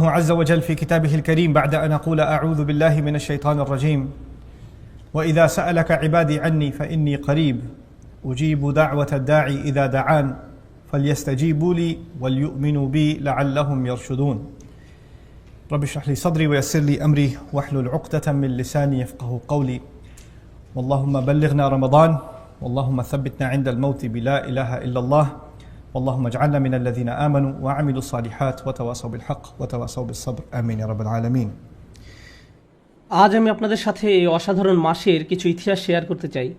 الله عز وجل في كتابه الكريم بعد أن أقول أعوذ بالله من الشيطان الرجيم. وإذا سألك عبادي عني فإني قريب. أجيب دعوة الداعي إذا دعان. فليستجيبوا لي وليؤمنوا بي لعلهم يرشدون. رب اشرح لي صدري ويسر لي أمري. واحلل عقدة من لساني يفقه قولي. اللهم بلغنا رمضان. واللهم ثبتنا عند الموت بلا اله الا الله. واللهم اجعلنا من الذين امنوا وعملوا الصالحات وتواصوا بالحق وتواصوا بالصبر امين يا رب العالمين আজ আমি আপনাদের সাথে এই অসাধারণ মাসের কিছু ইতিহাস শেয়ার করতে চাই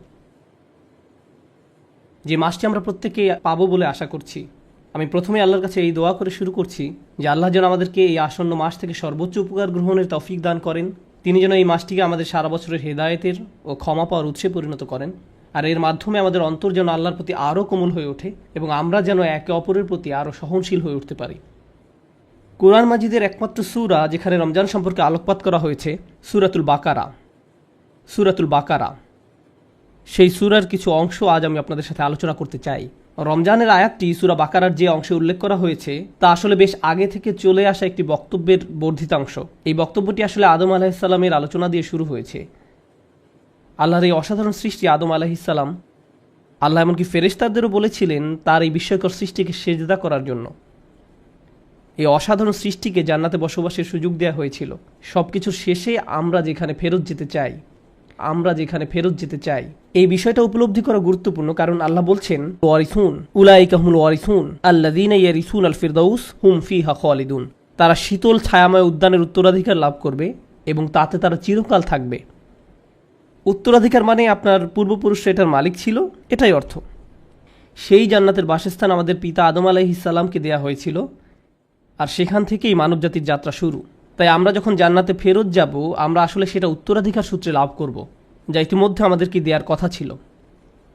যে মাসটি আমরা প্রত্যেকে পাবো বলে আশা করছি আমি প্রথমে আল্লাহর কাছে এই দোয়া করে শুরু করছি যে আল্লাহ যেন আমাদেরকে এই আসন্ন মাস থেকে সর্বোচ্চ উপকার গ্রহণের তৌফিক দান করেন তিনি যেন এই মাসটিকে আমাদের সারা বছরের হেদায়েতের ও ক্ষমা পাওয়ার উৎসে পরিণত করেন আর এর মাধ্যমে আমাদের অন্তর যেন আল্লাহর প্রতি আরও কোমল হয়ে ওঠে এবং আমরা যেন একে অপরের প্রতি আরও সহনশীল হয়ে উঠতে পারি। কোরআন মাজিদের একমাত্র সুরা যেখানে রমজান সম্পর্কে আলোকপাত করা হয়েছে, সুরাতুল বাকারা। সুরাতুল বাকারা। সেই সুরার কিছু অংশ আজ আমি আপনাদের সাথে আলোচনা করতে চাই। রমজানের আয়াতটি সুরা বাকারার যে অংশে উল্লেখ করা হয়েছে, তা আসলে বেশ আগে থেকে চলে আসা একটি বক্তব্যের বর্ধিতাংশ। এই বক্তব্যটি আসলে আদম আলাহিসাল্লামের আলোচনা দিয়ে শুরু হয়েছে। আল্লাহর এই অসাধারণ সৃষ্টি আদম আলাহিসাল্লাম আল্লাহ এমনকি ফেরেশতাদেরও বলেছিলেন তার এই বিস্ময়কর সৃষ্টিকে সেজদা করার জন্য। এই অসাধারণ সৃষ্টিকে জান্নাতে বসবাসের সুযোগ দেওয়া হয়েছিল। সব কিছুর শেষে আমরা যেখানে ফেরত যেতে চাই, আমরা যেখানে ফেরত যেতে চাই, এই বিষয়টা উপলব্ধি করা গুরুত্বপূর্ণ কারণ আল্লাহ বলছেন, ওয়ারিসুন উলাইকা হুমুল ওয়ারিসুন আল্লাদিন ইয়ারিসুন আল ফিরদাউস হুম ফিহা খালিদুন। তারা শীতল ছায়াময় উদ্যানের উত্তরাধিকার লাভ করবে এবং তাতে তারা চিরকাল থাকবে। উত্তরাধিকার মানে আপনার পূর্বপুরুষ এটার মালিক ছিল, এটাই অর্থ। সেই জান্নাতের বাসস্থান আমাদের পিতা আদম আলাইহিসাল্লামকে দেয়া হয়েছিল, আর সেখান থেকেই মানবজাতির যাত্রা শুরু। তাই আমরা যখন জান্নাতে ফেরত যাব, আমরা আসলে সেটা উত্তরাধিকার সূত্রে লাভ করব, যা ইতিমধ্যে আমাদেরকে দেওয়ার কথা ছিল।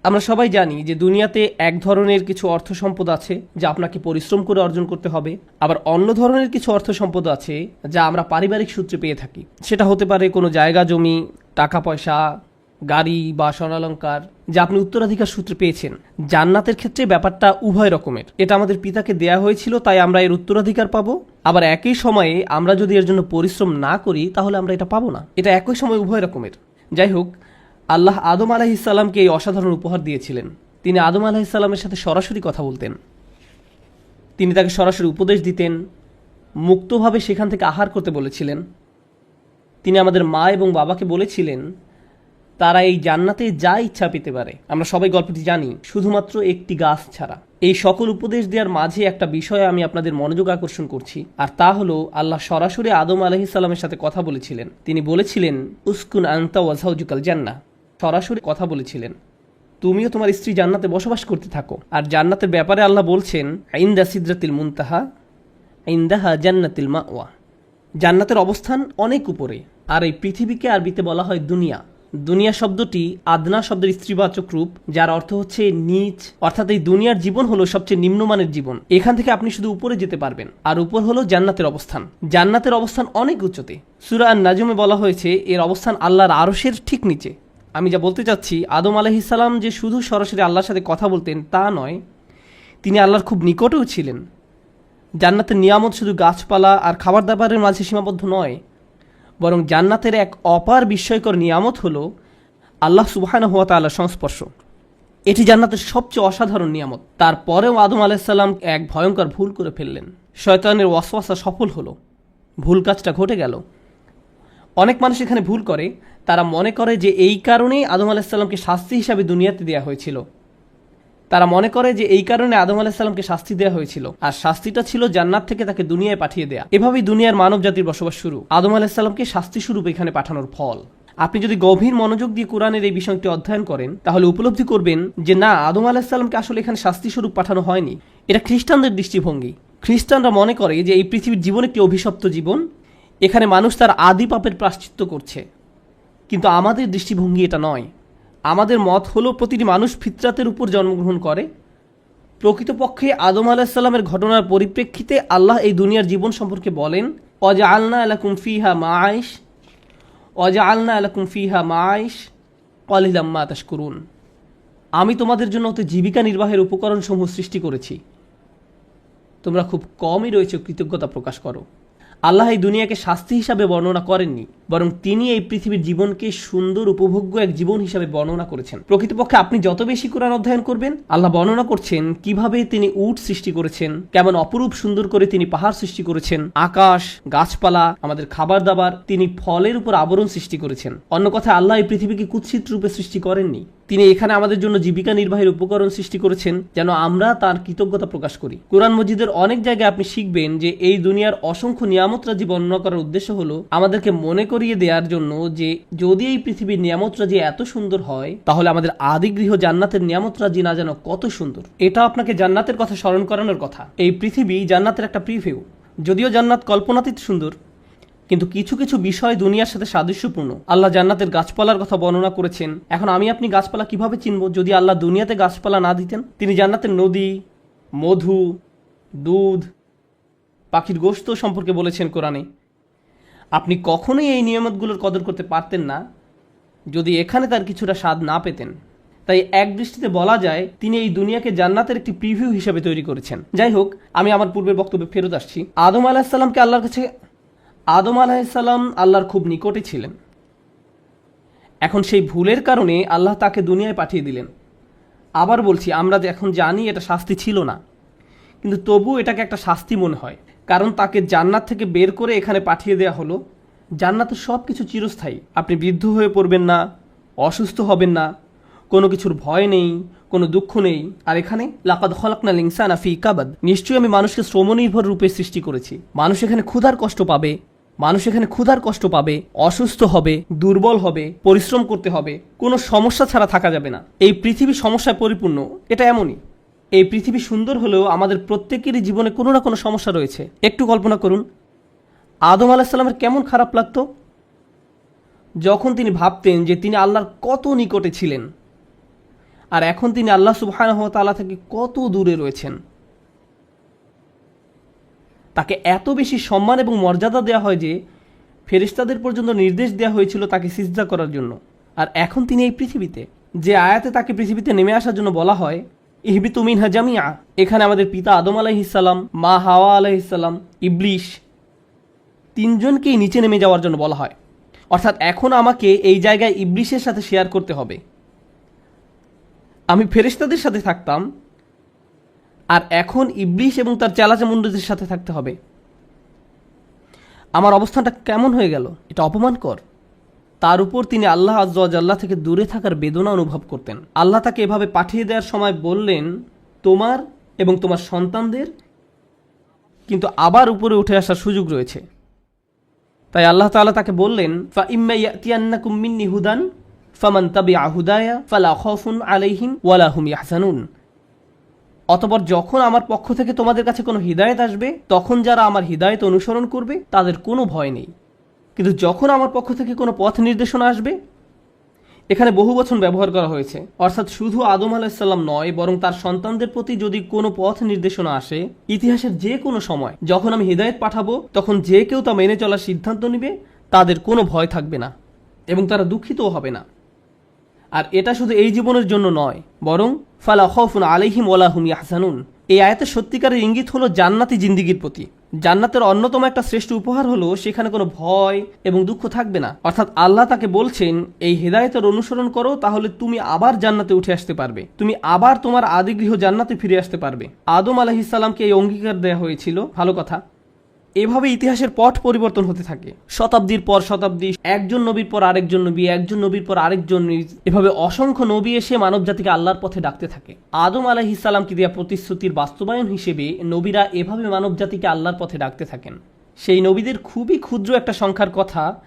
আমরা সবাই জানি যে দুনিয়াতে এক ধরনের কিছু অর্থ সম্পদ আছে যা আপনাকে পরিশ্রম করে অর্জন করতে হবে। আবার অন্য ধরনের কিছু অর্থ সম্পদ আছে যা আমরা পারিবারিক সূত্রে পেয়ে থাকি। সেটা হতে পারে কোনো জায়গা, জমি, টাকা, পয়সা, গাড়ি বা স্বর্ণালঙ্কার, যা আপনি উত্তরাধিকার সূত্রে পেয়েছেন। জান্নাতের ক্ষেত্রে ব্যাপারটা উভয় রকমের। এটা আমাদের পিতাকে দেয়া হয়েছিল, তাই আমরা এর উত্তরাধিকার পাবো। আবার একই সময়ে আমরা যদি এর জন্য পরিশ্রম না করি, তাহলে আমরা এটা পাবো না। এটা একই সময় উভয় রকমের। যাই হোক আল্লাহ আদম আলাহিসাল্লামকে এই অসাধারণ উপহার দিয়েছিলেন। তিনি আদম আলাহিসাল্লামের সাথে সরাসরি কথা বলতেন। তিনি তাকে সরাসরি উপদেশ দিতেন, মুক্তভাবে সেখান থেকে আহার করতে বলেছিলেন। তিনি আমাদের মা এবং বাবাকে বলেছিলেন, তারা এই জান্নাতে যা ইচ্ছা পেতে পারে। আমরা সবাই গল্পটি জানি, শুধুমাত্র একটি গাছ ছাড়া। এই সকল উপদেশ দেওয়ার মাঝে একটা বিষয়ে আমি আপনাদের মনোযোগ আকর্ষণ করছি, আর তা হলো, আল্লাহ সরাসরি আদম আলহিসাল্লামের সাথে কথা বলেছিলেন। তিনি বলেছিলেন, উস্কুন আন্তা ওয়াজাউজুকাল জান্না সরাসরি কথা বলেছিলেন। তুমিও তোমার স্ত্রী জান্নাতে বসবাস করতে থাকো। আর জান্নাতের ব্যাপারে আল্লাহ বলছেন আইন্দা সিদ্রাতিল মুনতাহা আইন্দাহা জান্নাতিল মাওয়া। জান্নাতের অবস্থান অনেক উপরে, আর এই পৃথিবীকে আরবিতে বলা হয় দুনিয়া। দুনিয়া শব্দটি আদনা শব্দের স্ত্রীবাচক রূপ, যার অর্থ হচ্ছে নিচ। অর্থাৎ এই দুনিয়ার জীবন হলো সবচেয়ে নিম্নমানের জীবন। এখান থেকে আপনি শুধু উপরে যেতে পারবেন, আর উপর হলো জান্নাতের অবস্থান। জান্নাতের অবস্থান অনেক উচ্চতে। সুরা নাজমে বলা হয়েছে, এর অবস্থান আল্লাহর আরশের ঠিক নিচে। আমি যা বলতে চাচ্ছি, আদম আলহিসাল্লাম যে শুধু সরাসরি আল্লাহর সাথে কথা বলতেন তা নয়, তিনি আল্লাহর খুব নিকটেও ছিলেন। জান্নাতের নিয়ামত শুধু গাছপালা আর খাবার দাবারের মাঝে সীমাবদ্ধ নয়, বরং জান্নাতের এক অপার বিস্ময়কর নিয়ামত হলো আল্লাহ সুবাহান হুয়া তাল্লাহ সংস্পর্শ। এটি জান্নাতের সবচেয়ে অসাধারণ নিয়ামত। তারপরেও আদম আলাইসাল্লাম এক ভয়ঙ্কর ভুল করে ফেললেন। শয়তানের ওয়াসওয়াসা সফল হলো। ভুল কাজটা ঘটে গেল। অনেক মানুষ এখানে ভুল করে। তারা মনে করে যে এই কারণেই আদম আলাহিসাল্লামকে শাস্তি হিসাবে দুনিয়াতে দেওয়া হয়েছিল। তারা মনে করে যে এই কারণে আদম আলাহিসাল্লামকে শাস্তি দেওয়া হয়েছিল। আর শাস্তিটা ছিল জান্নাত থেকে তাকে দুনিয়ায় পাঠিয়ে দেয়া। এভাবেই দুনিয়ার মানব জাতির বসবাস শুরু। আদম আলাহিসাল্লামকে শাস্তি স্বরূপ এখানে পাঠানোর ফল। আপনি যদি গভীর মনোযোগ দিয়ে কোরআনের এই বিষয়টি অধ্যয়ন করেন, তাহলে উপলব্ধি করবেন যে না, আদম আলাহিসাল্লামকে আসলে এখানে শাস্তি স্বরূপ পাঠানো হয়নি। এটা খ্রিস্টানদের দৃষ্টিভঙ্গি। খ্রিস্টানরা মনে করে যে এই পৃথিবীর জীবন একটি অভিশপ্ত জীবন। এখানে মানুষ তার আদি পাপের প্রাশ্চিত্য করছে। কিন্তু আমাদের দৃষ্টিভঙ্গি এটা নয়। আমাদের মত হলো প্রতিটি মানুষ ফিতরাতের উপর জন্মগ্রহণ করে। প্রকৃতপক্ষে আদম আলাহিসাল্লামের ঘটনার পরিপ্রেক্ষিতে আল্লাহ এই দুনিয়ার জীবন সম্পর্কে বলেন অজা আলনা আলাকুম ফিহা মাইশ অজা আলনা আলাকুম ফিহা মাইশ কলিলাম্মা আতাস করুন আমি তোমাদের জন্য অত জীবিকা নির্বাহের উপকরণ সমূহ সৃষ্টি করেছি। তোমরা খুব কমই রয়েছে কৃতজ্ঞতা প্রকাশ করো। আল্লাহ এই দুনিয়াকে শাস্তি হিসাবে বর্ণনা করেননি, বরং তিনি এই পৃথিবীর জীবনকে সুন্দর, উপভোগ্য এক জীবন হিসাবে বর্ণনা করেছেন। প্রকৃতপক্ষে আপনি যত বেশি কোরআন অধ্যয়ন করবেন, আল্লাহ বর্ণনা করছেন কীভাবে তিনি উট সৃষ্টি করেছেন, কেমন অপরূপ সুন্দর করে তিনি পাহাড় সৃষ্টি করেছেন, আকাশ, গাছপালা, আমাদের খাবার দাবার, তিনি ফলের উপর আবরণ সৃষ্টি করেছেন। অন্য কথা আল্লাহ এই পৃথিবীকে কুৎসিত রূপে সৃষ্টি করেননি। তিনি এখানে আমাদের জন্য জীবিকা নির্বাহের উপকরণ সৃষ্টি করেছেন যেন আমরা তার কৃতজ্ঞতা প্রকাশ করি। কোরআন মজিদের অনেক জায়গায় আপনি শিখবেন যে এই দুনিয়ার অসংখ্য নিয়ামত রাজি বর্ণনা করার উদ্দেশ্য হলো আমাদেরকে মনে করিয়ে দেওয়ার জন্য যে যদি এই পৃথিবীর নিয়ামত রাজি এত সুন্দর হয়, তাহলে আমাদের আদি গৃহ জান্নাতের নিয়ামত রাজি না যেন কত সুন্দর। এটা আপনাকে জান্নাতের কথা স্মরণ করানোর কথা। এই পৃথিবী জান্নাতের একটা প্রিভিউ যদিও জান্নাত কল্পনাতীত সুন্দর কিন্তু কিছু কিছু বিষয় দুনিয়ার সাথে সাদৃশ্যপূর্ণ। আল্লাহ জান্নাতের গাছপালার কথা বর্ণনা করেছেন। এখন আমি আপনি গাছপালা কীভাবে চিনব যদি আল্লাহ দুনিয়াতে গাছপালা না দিতেন? তিনি জান্নাতের নদী, মধু, দুধ, পাখির গোশত সম্পর্কে বলেছেন কোরআনে। আপনি কখনোই এই নিয়ামতগুলোর কদর করতে পারতেন না। যদি এখানে তার কিছুটা স্বাদ না পেতেন। তাই এক দৃষ্টিতে বলা যায়, তিনি এই দুনিয়াকে জান্নাতের একটি প্রিভিউ হিসেবে তৈরি করেছেন। যাই হোক, আমি আমার পূর্বের বক্তব্যে ফেরত আসছি। আদম আলাহিসাল্লামকে আল্লাহর কাছে আদম আলাহিসাল্লাম আল্লাহর খুব নিকটে ছিলেন। এখন সেই ভুলের কারণে আল্লাহ তাকে দুনিয়ায় পাঠিয়ে দিলেন। আবার বলছি, আমরা এখন জানি এটা শাস্তি ছিল না, কিন্তু তবু এটাকে একটা শাস্তি মনে হয়। কারণ তাকে জান্নাত থেকে বের করে এখানে পাঠিয়ে দেওয়া হলো। জান্নাতে সব কিছু চিরস্থায়ী। আপনি বৃদ্ধ হয়ে পড়বেন না, অসুস্থ হবেন না, কোনো কিছুর ভয় নেই, কোনো দুঃখ নেই। আর এখানে, লাকাদ খলাকনা লিংসান আফি কাবাদ। নিশ্চয়ই আমি মানুষকে শ্রমনির্ভর রূপে সৃষ্টি করেছি। মানুষ এখানে ক্ষুধার কষ্ট পাবে মানুষ এখানে ক্ষুধার কষ্ট পাবে, অসুস্থ হবে, দুর্বল হবে, পরিশ্রম করতে হবে, কোনো সমস্যা ছাড়া থাকা যাবে না। এই পৃথিবী সমস্যায় পরিপূর্ণ, এটা এমনই। এই পৃথিবী সুন্দর হলেও আমাদের প্রত্যেকেরই জীবনে কোনো না কোনো সমস্যা রয়েছে। একটু কল্পনা করুন, আদম আলাহিসাল্লামের কেমন খারাপ লাগতো? যখন তিনি ভাবতেন যে তিনি আল্লাহর কত নিকটে ছিলেন, আর এখন তিনি আল্লাহ সুবহানাহু ওয়া তাআলা থেকে কত দূরে রয়েছেন। তাকে এত বেশি সম্মান এবং মর্যাদা দেওয়া হয় যে ফেরিস্তাদের পর্যন্ত নির্দেশ দেওয়া হয়েছিল তাকে সিজদা করার জন্য। আর এখন তিনি এই পৃথিবীতে। যে আয়াতে তাকে পৃথিবীতে নেমে আসার জন্য বলা হয় ইহবি তুমিন হাজামিয়া এখানে আমাদের পিতা আদম আলাইহিসাল্লাম মা হাওয়া আলাইহিসাল্লাম ইবলিশ তিনজনকেই নিচে নেমে যাওয়ার জন্য বলা হয়। অর্থাৎ এখন আমাকে এই জায়গায় ইবলিশের সাথে শেয়ার করতে হবে। আমি ফেরিস্তাদের সাথে থাকতাম আর এখন ইবলিশ এবং তার চালাচামুন্ডদের সাথে থাকতে হবে। আমার অবস্থানটা কেমন হয়ে গেল? এটা অপমানকর। তার উপর তিনি আল্লাহ আজ্লাহ থেকে দূরে থাকার বেদনা অনুভব করতেন। আল্লাহ তাকে এভাবে পাঠিয়ে দেওয়ার সময় বললেন, তোমার এবং তোমার সন্তানদের কিন্তু আবার উপরে উঠে আসার সুযোগ রয়েছে। তাই আল্লাহ তাআলা তাকে বললেন, ফা ইম্মা ইয়াতিয়ান্নাকুম মিন্নি হুদান, ফামান তাবিআ হুদায়া, ফালা খাউফুন আলাইহিম ওয়ালা হুম ইয়াহজানুন। অতপর যখন আমার পক্ষ থেকে তোমাদের কাছে কোনো হৃদায়ত আসবে, তখন যারা আমার হৃদায়ত অনুসরণ করবে, তাদের কোনো ভয় নেই। কিন্তু যখন আমার পক্ষ থেকে কোনো পথ নির্দেশনা আসবে, এখানে বহু বচন ব্যবহার করা হয়েছে। অর্থাৎ শুধু আদম আলাহিসাল্লাম নয়, বরং তার সন্তানদের প্রতি যদি কোনো পথ নির্দেশনা আসে, ইতিহাসের যে কোনো সময় যখন আমি হৃদায়ত পাঠাবো, তখন যে কেউ তা মেনে চলার সিদ্ধান্ত নিবে, তাদের কোনো ভয় থাকবে না এবং তারা দুঃখিতও হবে না। আর এটা শুধু এই জীবনের জন্য নয়, বরং ফালা খফুন আলাইহিম ওয়ালাহুম ইয়াহসানুন এই আয়াতের সত্যিকারের ইঙ্গিত হলো জান্নাতি জিন্দিগির প্রতি। জান্নাতের অন্যতম একটা শ্রেষ্ঠ উপহার হলো সেখানে কোনো ভয় এবং দুঃখ থাকবে না। অর্থাৎ আল্লাহ তাকে বলছেন, এই হেদায়েতের অনুসরণ করো, তাহলে তুমি আবার জান্নাতে উঠে আসতে পারবে। তুমি আবার তোমার আদিগৃহ জান্নাতে ফিরে আসতে পারবে। আদম আলাহিসাল্লামকে এই অঙ্গীকার দেওয়া হয়েছিল। ভালো কথা। এভাবে ইতিহাসের পথ পরিবর্তন হতে থাকে। শতাব্দীর পর শতাব্দী একজন নবীর পর আরেকজন নবী একজন নবীর পর আরেকজন এভাবে অসংখ্য নবী এসে মানব জাতিকে আল্লাহর পথে ডাকতে থাকে। আদম আলাহিসাল্লামকে দেওয়া প্রতিশ্রুতির বাস্তবায়ন হিসেবে নবীরা এভাবে মানব জাতিকে আল্লাহর পথে ডাকতে থাকেন? সেই নবীদের খুবই ক্ষুদ্র একটা সংখ্যার কথা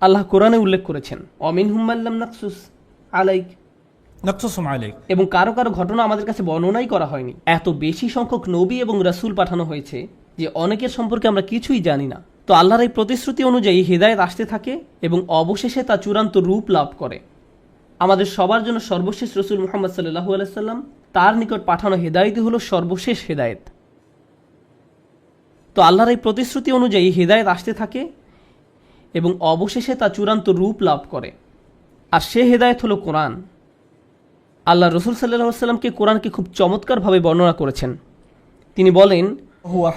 আল্লাহ কোরআনে উল্লেখ করেছেন। অমিন হুম্মাল্লাম নাকসুস আলাইক। এবং কারও কারও ঘটনা আমাদের কাছে বর্ণনাই করা হয়নি। এত বেশি সংখ্যক নবী এবং রাসুল পাঠানো হয়েছে যে অনেকের সম্পর্কে আমরা কিছুই জানি না। তো আল্লাহর এই প্রতিশ্রুতি অনুযায়ী হেদায়েত আসতে থাকে এবং অবশেষে তা চূড়ান্ত রূপ লাভ করে। আমাদের সবার জন্য সর্বশেষ রসুল মোহাম্মদ সাল্লাহু আলাইসাল্লাম তার নিকট পাঠানো হেদায়েতই হলো সর্বশেষ হেদায়েত। তো আল্লাহর এই প্রতিশ্রুতি অনুযায়ী হেদায়েত আসতে থাকে এবং অবশেষে তা চূড়ান্ত রূপ লাভ করে। আর সে হেদায়েত হলো কোরআন। আল্লাহ রসুল সাল্লাহ সাল্লামকে কোরআনকে খুব চমৎকারভাবে বর্ণনা করেছেন। তিনি বলেন হুয়া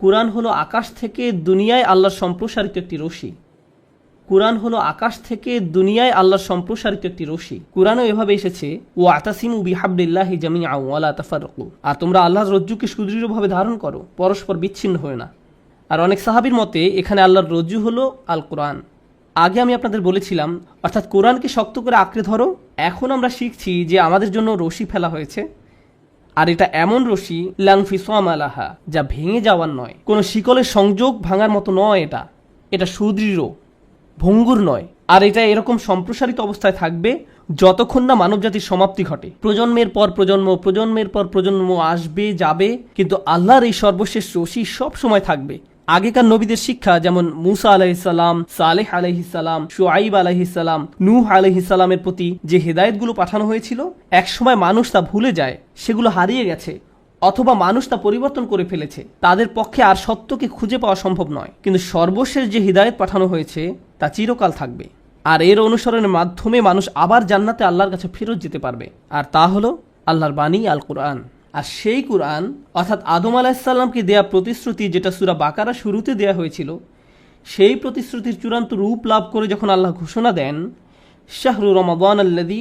কোরআন হলো আকাশ থেকে দুনিয়ায় আল্লাহর সম্প্রসারিত একটি রশি। কোরআন হলো আকাশ থেকে দুনিয়ায় আল্লাহর সম্প্রসারিত একটি রশি। কোরআনও এভাবে এসেছে ও আতাসিমু বিহাবলিল্লাহি জামি আওয়ালা তাফারকু আর তোমরা আল্লাহর রজ্জুকে সুদৃঢ়ভাবে ধারণ করো, পরস্পর বিচ্ছিন্ন হয় না। আর অনেক সাহাবির মতে, এখানে আল্লাহর রজ্জু হলো আল কোরআন আগে আমি আপনাদের বলেছিলাম, অর্থাৎ কোরআনকে শক্ত করে আঁকড়ে ধরো, এখন আমরা শিখছি যে আমাদের জন্য রশি ফেলা হয়েছে, আর এটা এমন রশি লাংফি সোয়ামালাহা যা ভেঙে যাওয়ার নয়। কোনো শিকলের সংযোগ ভাঙার মতো নয় এটা। এটা সুদৃঢ়, ভঙ্গুর নয়। আর এটা এরকম সম্প্রসারিত অবস্থায় থাকবে যতক্ষণ না মানবজাতির সমাপ্তি ঘটে। প্রজন্মের পর প্রজন্ম, প্রজন্মের পর প্রজন্ম আসবে, যাবে, কিন্তু আল্লাহর এই সর্বশেষ রশি সব সময় থাকবে। আগেকার নবীদের শিক্ষা যেমন মুসা আলাইহিসাল্লাম সালেহ আলাইহিসাল্লাম শুআইব আলাইহিসাল্লাম নূহ আলাইহিসাল্লামের প্রতি যে হেদায়েতগুলো পাঠানো হয়েছিল, একসময় মানুষ তা ভুলে যায়, সেগুলো হারিয়ে গেছে, অথবা মানুষ তা পরিবর্তন করে ফেলেছে। তাদের পক্ষে আর সত্যকে খুঁজে পাওয়া সম্ভব নয়। কিন্তু সর্বশেষ যে হৃদায়ত পাঠানো হয়েছে, তা চিরকাল থাকবে। আর এর অনুসরণের মাধ্যমে মানুষ আবার জান্নাতে আল্লাহর কাছে ফেরত যেতে পারবে। আর তা হলো আল্লাহর বাণী আল কোরআন আর সেই কোরআন, অর্থাৎ আদম আলাহিসাল্লামকে দেয়া প্রতিশ্রুতি যেটা সুরা বাকারা শুরুতে দেয়া হয়েছিল, সেই প্রতিশ্রুতির চূড়ান্ত রূপ লাভ করে যখন আল্লাহ ঘোষণা দেন, শাহরু রমাদান আল্লাদি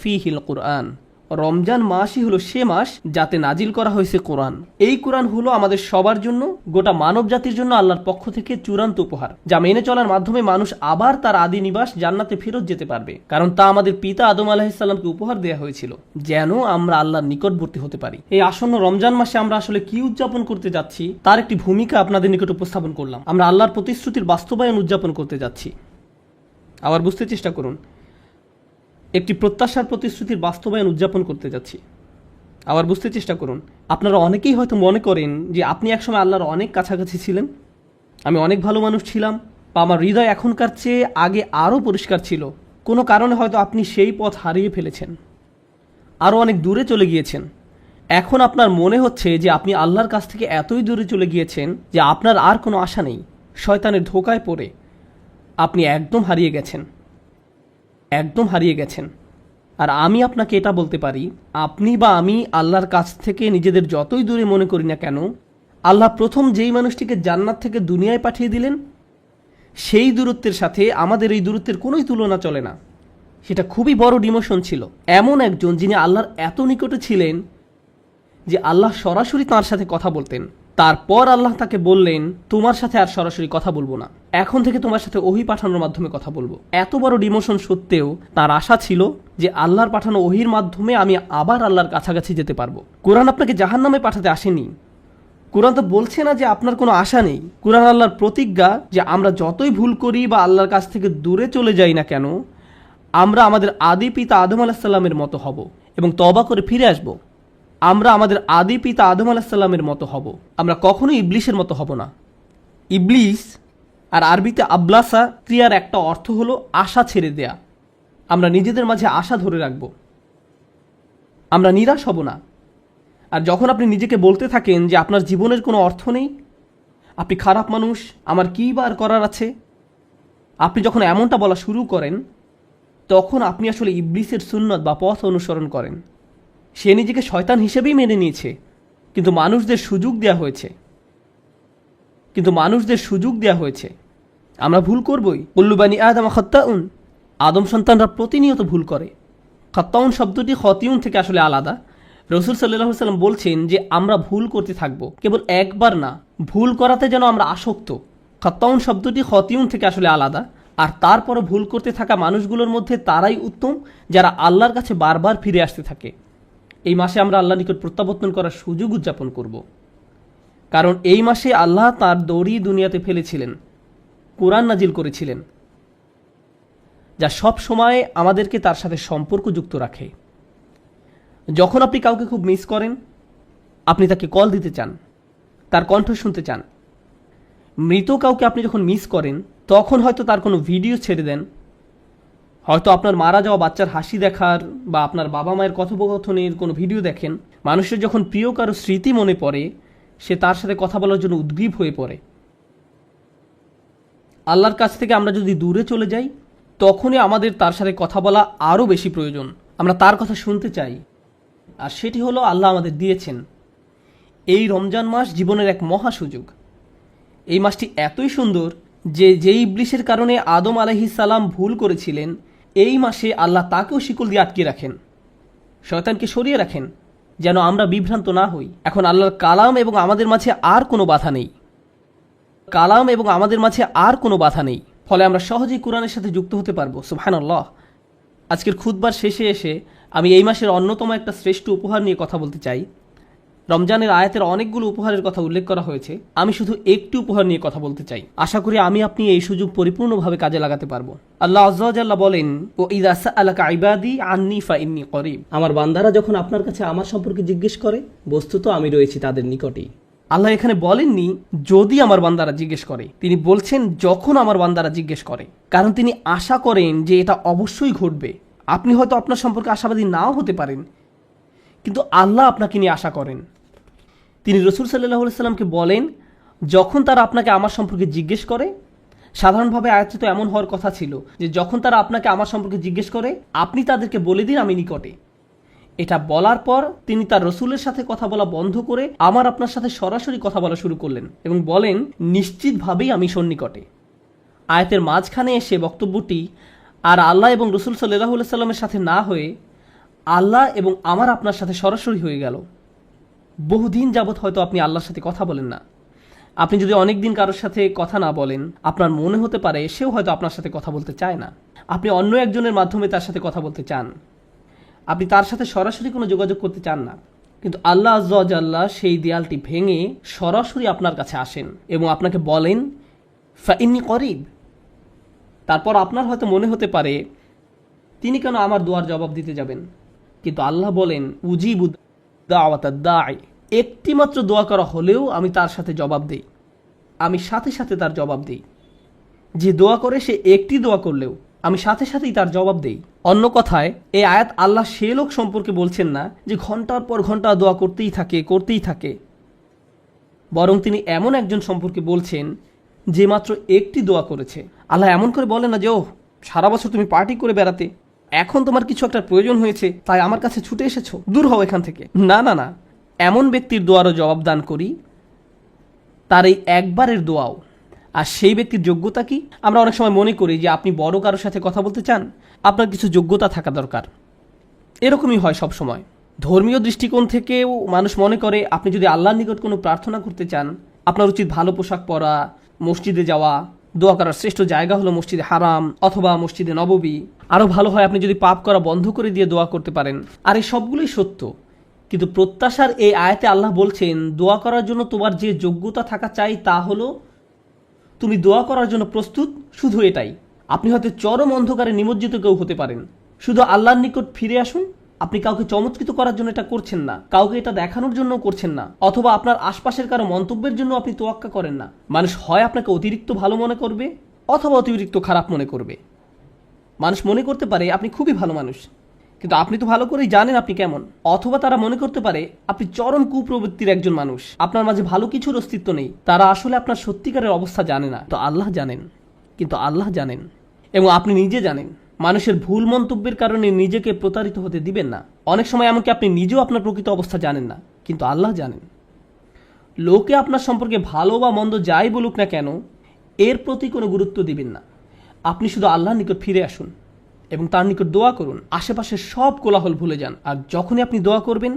ফি হিল কোরআন। রমজান মাসই হলো সে মাস যাতে নাজিল করা হয়েছে কোরআন। এই কোরআন হলো আমাদের সবার জন্য, গোটা মানব জাতির জন্য আল্লাহর পক্ষ থেকে চূড়ান্ত উপহার, যা মেনে চলার মাধ্যমে মানুষ আবার তার আদি নিবাস জান্নাতে ফেরত যেতে পারবে। কারণ তা আমাদের পিতা আদম আলাহিসাল্লামকে উপহার দেওয়া হয়েছিল, যেন আমরা আল্লাহর নিকটবর্তী হতে পারি। এই আসন্ন রমজান মাসে আমরা আসলে কি উদযাপন করতে যাচ্ছি, তার একটি ভূমিকা আপনাদের নিকট উপস্থাপন করলাম। আমরা আল্লাহর প্রতিশ্রুতির বাস্তবায়ন উদযাপন করতে যাচ্ছি। আবার বুঝতে চেষ্টা করুন একটি প্রত্যাশার প্রতিশ্রুতির বাস্তবায়ন উদযাপন করতে যাচ্ছি। আবার বুঝতে চেষ্টা করুন, আপনারা অনেকেই হয়তো মনে করেন যে আপনি একসময় আল্লাহর অনেক কাছাকাছি ছিলেন। আমি অনেক ভালো মানুষ ছিলাম, বা আমার হৃদয় এখনকার চেয়ে আগে আরও পরিষ্কার ছিল। কোনো কারণে হয়তো আপনি সেই পথ হারিয়ে ফেলেছেন। আরও অনেক দূরে চলে গিয়েছেন। এখন আপনার মনে হচ্ছে যে আপনি আল্লাহর কাছ থেকে এতই দূরে চলে গিয়েছেন যে আপনার আর কোনো আশা নেই। শয়তানের ধোকায় পড়ে আপনি একদম হারিয়ে গেছেন। একদম হারিয়ে গেছেন। আর আমি আপনাকে এটা বলতে পারি, আপনি বা আমি আল্লাহর কাছ থেকে নিজেদের যতই দূরে মনে করি না কেন, আল্লাহ প্রথম যেই মানুষটিকে জান্নাত থেকে দুনিয়ায় পাঠিয়ে দিলেন, সেই দূরত্বের সাথে আমাদের এই দূরত্বের কোনোই তুলনা চলে না। সেটা খুবই বড় ডিমোশন ছিল। এমন একজন যিনি আল্লাহর এত নিকটে ছিলেন যে আল্লাহ সরাসরি তার সাথে কথা বলতেন। তারপর আল্লাহ তাকে বললেন, তোমার সাথে আর সরাসরি কথা বলব না। এখন থেকে তোমার সাথে ওহি পাঠানোর মাধ্যমে কথা বলব। এত বড় ডিমোশন সত্ত্বেও তার আশা ছিল যে আল্লাহর পাঠানো ওহির মাধ্যমে আমি আবার আল্লাহর কাছাকাছি যেতে পারব। কোরআন আপনাকে জাহান নামে পাঠাতে আসেনি। কোরআন তো বলছে না যে আপনার কোনো আশা নেই। কোরআন আল্লাহর প্রতিজ্ঞা যে আমরা যতই ভুল করি বা আল্লাহর কাছ থেকে দূরে চলে যাই না কেন, আমরা আমাদের আদি পিতা আদম আলাহিসাল্লামের মতো হব এবং তবা করে ফিরে আসব। আমরা আমাদের আদি পিতা আদম আলাহিসাল্লামের মতো হব। আমরা কখনোই ইবলিশের মতো হব না। ইবলিস আর আরবিতে আবলাসা ক্রিয়ার একটা অর্থ হলো আশা ছেড়ে দেয়া। আমরা নিজেদের মাঝে আশা ধরে রাখব। আমরা নিরাশ হব না। আর যখন আপনি নিজেকে বলতে থাকেন যে আপনার জীবনের কোনো অর্থ নেই, আপনি খারাপ মানুষ, আমার কী বার করার আছে? আপনি যখন এমনটা বলা শুরু করেন, তখন আপনি আসলে ইবলিসের সুন্নত বা পথ অনুসরণ করেন। সে নিজেকে শয়তান হিসেবেই মেনে নিয়েছে। কিন্তু মানুষদের সুযোগ দেওয়া হয়েছে। কিন্তু মানুষদের সুযোগ দেওয়া হয়েছে। আমরা ভুল করবই। উল্লুবানি আদম খত্তাউন, আদম সন্তানরা প্রতিনিয়ত ভুল করে। খত্তাউন শব্দটি খতিউন থেকে আসলে আলাদা। রসুল সাল্লাহ সাল্লাম বলছেন যে, আমরা ভুল করতে থাকব। কেবল একবার না, ভুল করাতে যেন আমরা আসক্ত। খত্তাউন শব্দটি খতিউন থেকে আসলে আলাদা। আর তারপরও ভুল করতে থাকা মানুষগুলোর মধ্যে তারাই উত্তম, যারা আল্লাহর কাছে বারবার ফিরে আসতে থাকে। এই মাসে আমরা আল্লাহ নিকট প্রত্যাবর্তন করার সুযোগ উদযাপন করব। কারণ এই মাসে আল্লাহ তার দড়ি দুনিয়াতে ফেলেছিলেন, কোরআন নাজিল করেছিলেন, যা সব সময় আমাদেরকে তার সাথে সম্পর্ক যুক্ত রাখে। যখন আপনি কাউকে খুব মিস করেন, আপনি তাকে কল দিতে চান, তার কণ্ঠ শুনতে চান, মৃত কাউকে আপনি যখন মিস করেন, তখন হয়তো তার কোনো ভিডিও ছেড়ে দেন হয়তো আপনার মারা যাওয়া বাচ্চার হাসি দেখার বা আপনার বাবা মায়ের কথোপকথনের কোনো ভিডিও দেখেন, মানুষের যখন প্রিয় কারও স্মৃতি মনে পড়ে, সে তার সাথে কথা বলার জন্য উদ্গ্রীব হয়ে পড়ে। আল্লাহর কাছ থেকে আমরা যদি দূরে চলে যাই, তখনই আমাদের তার সাথে কথা বলা আরও বেশি প্রয়োজন। আমরা তার কথা শুনতে চাই। আর সেটি হলো আল্লাহ আমাদের দিয়েছেন। এই রমজান মাস জীবনের এক মহা সুযোগ। এই মাসটি এতই সুন্দর যে যেই ইবলিশের কারণে আদম সালাম ভুল করেছিলেন এই মাসে আল্লাহ তাকেও শিকল দিয়ে আটকে রাখেন। শয়তানকে সরিয়ে রাখেন, যেন আমরা বিভ্রান্ত না হই। এখন আল্লাহর কালাম এবং আমাদের মাঝে আর কোনো বাধা নেই। কালাম এবং আমাদের মাঝে আর কোনো বাধা নেই। ফলে আমরা সহজেই কোরআনের সাথে যুক্ত হতে পারব। সুবহানাল্লাহ। আজকের খুদবার শেষে এসে আমি এই মাসের অন্যতম একটা শ্রেষ্ঠ উপহার নিয়ে কথা বলতে চাই। রমজানের আয়াতের অনেকগুলো উপহারের কথা উল্লেখ করা হয়েছে। আমি শুধু একটি উপহার নিয়ে কথা বলতে চাই। আশা করি আমি আপনি এই সুযোগ পরিপূর্ণভাবে কাজে লাগাতে পারব। আল্লাহ আজ্লাহ বলেন, ও ইদাসা আলাকা ইবাদি আন্নি ফা ইন্নি করিব। আমার বান্দারা যখন আপনার কাছে আমার সম্পর্কে জিজ্ঞেস করে, বস্তুত আমি রয়েছি তাদের নিকটেই। আল্লাহ এখানে বলেননি, যদি আমার বান্দারা জিজ্ঞেস করে। তিনি বলছেন, যখন আমার বান্দারা জিজ্ঞেস করে। কারণ তিনি আশা করেন যে এটা অবশ্যই ঘটবে। আপনি হয়তো আপনার সম্পর্কে আশাবাদী নাও হতে পারেন কিন্তু আল্লাহ আপনাকে নিয়ে আশা করেন। তিনি রসুল সাল্লাহ সাল্লামকে বলেন, যখন তারা আপনাকে আমার সম্পর্কে জিজ্ঞেস করে, সাধারণভাবে আয়াত তো এমন হওয়ার কথা ছিল যে যখন তারা আপনাকে আমার সম্পর্কে জিজ্ঞেস করে, আপনি তাদেরকে বলে দিন আমি নিকটে। এটা বলার পর তিনি তার রসুলের সাথে কথা বলা বন্ধ করে আমার আপনার সাথে সরাসরি কথা বলা শুরু করলেন এবং বলেন, নিশ্চিতভাবেই আমি সন্নিকটে। আয়াতের মাঝখানে এসে বক্তব্যটি, আর আল্লাহ এবং রসুল সাল্লাহ সাল্লামের সাথে না হয়ে আল্লাহ এবং আমার আপনার সাথে সরাসরি হয়ে গেল। বহুদিন যাবৎ হয়তো আপনি আল্লাহর সাথে কথা বলেন না। আপনি যদি অনেক দিন কারোর সাথে কথা না বলেন, আপনার মনে হতে পারে সেও হয়তো আপনার সাথে কথা বলতে চায় না। আপনি অন্য একজনের মাধ্যমে তার সাথে কথা বলতে চান। আপনি তার সাথে সরাসরি কোনো যোগাযোগ করতে চান না। কিন্তু আল্লাহ আল্লাহ সেই দেয়ালটি ভেঙে সরাসরি আপনার কাছে আসেন এবং আপনাকে বলেন ফাইন্নি করিব। তারপর আপনার হয়তো মনে হতে পারে, তিনি কেন আমার দোয়ার জবাব দিতে যাবেন? কিন্তু আল্লাহ বলেন, উজিবু দাওয়াত দায় একটি দোয়া করা হলেও আমি তার সাথে জবাব দেই। আমি সাথে সাথে তার জবাব দেই। যে দোয়া করে সে একটি দোয়া করলেও আমি সাথে সাথেই তার জবাব দেই। অন্য কথায় এই আয়াত আল্লাহ সে লোক সম্পর্কে বলছেন না যে ঘণ্টার পর ঘণ্টা দোয়া করতেই থাকে করতেই থাকে। বরং তিনি এমন একজন সম্পর্কে বলছেন যে মাত্র একটি দোয়া করেছে। আল্লাহ এমন করে বলে না যে ও সারা বছর তুমি পার্টি করে বেড়াতে এখন তোমার কিছু একটা প্রয়োজন হয়েছে, তাই আমার কাছে ছুটে এসেছ। দূর হও এখান থেকে। না না না। এমন ব্যক্তির দোয়ারও জবাব দান করি, তার এই একবারের দোয়াও। আর সেই ব্যক্তির যোগ্যতা কি? আমরা অনেক সময় মনে করি যে আপনি বড় কারোর সাথে কথা বলতে চান, আপনার কিছু যোগ্যতা থাকা দরকার। এরকমই হয় সব সময়। ধর্মীয় দৃষ্টিকোণ থেকেও মানুষ মনে করে, আপনি যদি আল্লাহর নিকট কোনো প্রার্থনা করতে চান, আপনার উচিত ভালো পোশাক পরা, মসজিদে যাওয়া দোয়া করার শ্রেষ্ঠ জায়গা হলো মসজিদে হারাম অথবা মসজিদে নববী। আরও ভালো হয় আপনি যদি পাপ করা বন্ধ করে দিয়ে দোয়া করতে পারেন। আর এই সবগুলোই সত্য। কিন্তু প্রত্যাশার এই আয়াতে আল্লাহ বলছেন, দোয়া করার জন্য তোমার যে যোগ্যতা থাকা চাই তা হলো, তুমি দোয়া করার জন্য প্রস্তুত, শুধু এটাই। আপনি হয়তো চরম অন্ধকারে নিমজ্জিত কেউ হতে পারেন। শুধু আল্লাহর নিকট ফিরে আসুন আপনি কাউকে চমৎকৃত করার জন্য এটা করছেন না, কাউকে এটা দেখানোর জন্য করছেন না, অথবা আপনার আশপাশের কারও মন্তব্যের জন্য আপনি তোয়াক্কা করেন না। মানুষ হয় আপনাকে অতিরিক্ত ভালো মনে করবে অথবা অতিরিক্ত খারাপ মনে করবে। মানুষ মনে করতে পারে আপনি খুবই ভালো মানুষ, কিন্তু আপনি তো ভালো করেই জানেন আপনি কেমন। অথবা তারা মনে করতে পারে আপনি চরম কুপ্রবৃত্তির একজন মানুষ, আপনার মাঝে ভালো কিছুর অস্তিত্ব নেই, তারা আসলে আপনার সত্যিকারের অবস্থা জানে না। তো আল্লাহ জানেন, কিন্তু আল্লাহ জানেন, এবং আপনি নিজে জানেন। মানুষের ভুল মন্তব্যের কারণে নিজেকে প্রতারিত হতে দিবেন না। অনেক সময় এমনকি আপনি নিজেও আপনার প্রকৃত অবস্থা জানেন না কিন্তু আল্লাহ জানেন। লোকে আপনার সম্পর্কে ভালো বা মন্দ যাই বলুক না কেন এর প্রতি কোনো গুরুত্ব দিবেন না। আপনি শুধু আল্লাহর নিকট ফিরে আসুন এবং তার নিকট দোয়া করুন। আশেপাশের সব কোলাহল ভুলে যান আর যখনই আপনি দোয়া করবেন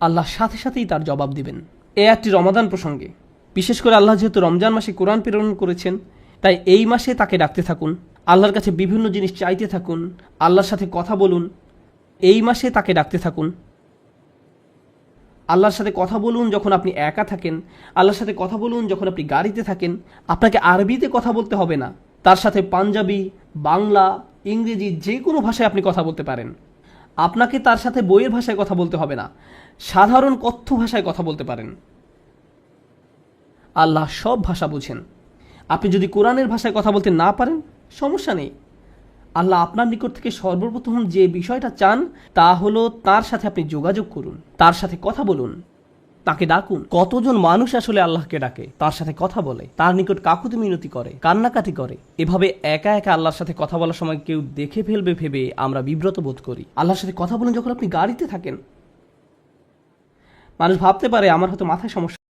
আল্লাহ সাথে সাথেই তার জবাব দিবেন। এ একটি রমাদান প্রসঙ্গে। বিশেষ করে আল্লাহ যেহেতু রমজান মাসে কোরআন প্রেরণ করেছেন তাই এই মাসে তাকে ডাকতে থাকুন। আল্লাহর কাছে বিভিন্ন জিনিস চাইতে থাকুন, আল্লাহর সাথে কথা বলুন, এই মাসে তাকে ডাকতে থাকুন। আল্লাহর সাথে কথা বলুন যখন আপনি একা থাকেন, আল্লাহর সাথে কথা বলুন যখন আপনি গাড়িতে থাকেন, আপনাকে আরবিতে কথা বলতে হবে না। তার সাথে পাঞ্জাবি, বাংলা, ইংরেজি যে কোনো ভাষায় আপনি কথা বলতে পারেন। আপনাকে তার সাথে বইয়ের ভাষায় কথা বলতে হবে না। সাধারণ কথ্য ভাষায় কথা বলতে পারেন। আল্লাহ সব ভাষা বুঝেন। আপনি যদি কোরআনের ভাষায় কথা বলতে না পারেন সমস্যা নেই। আল্লাহ আপনার নিকট থেকে সর্বপ্রথম যে বিষয়টা চান, তা হলো তার সাথে আপনি যোগাযোগ করুন, তার সাথে কথা বলুন, তাকে ডাকুন। কতজন মানুষ আসলে আল্লাহকে ডাকে? তার সাথে কথা বলে। তার নিকট কাকুতি মিনতি করে, কান্নাকাটি করে। এভাবে একা একা আল্লাহর সাথে কথা বলার সময় কেউ দেখে ফেলবে ভেবে আমরা বিব্রত বোধ করি। আল্লাহর সাথে কথা বলেন যখন আপনি গাড়িতে থাকেন। মানুষ ভাবতে পারে, আমার হয়তো মাথায় সমস্যা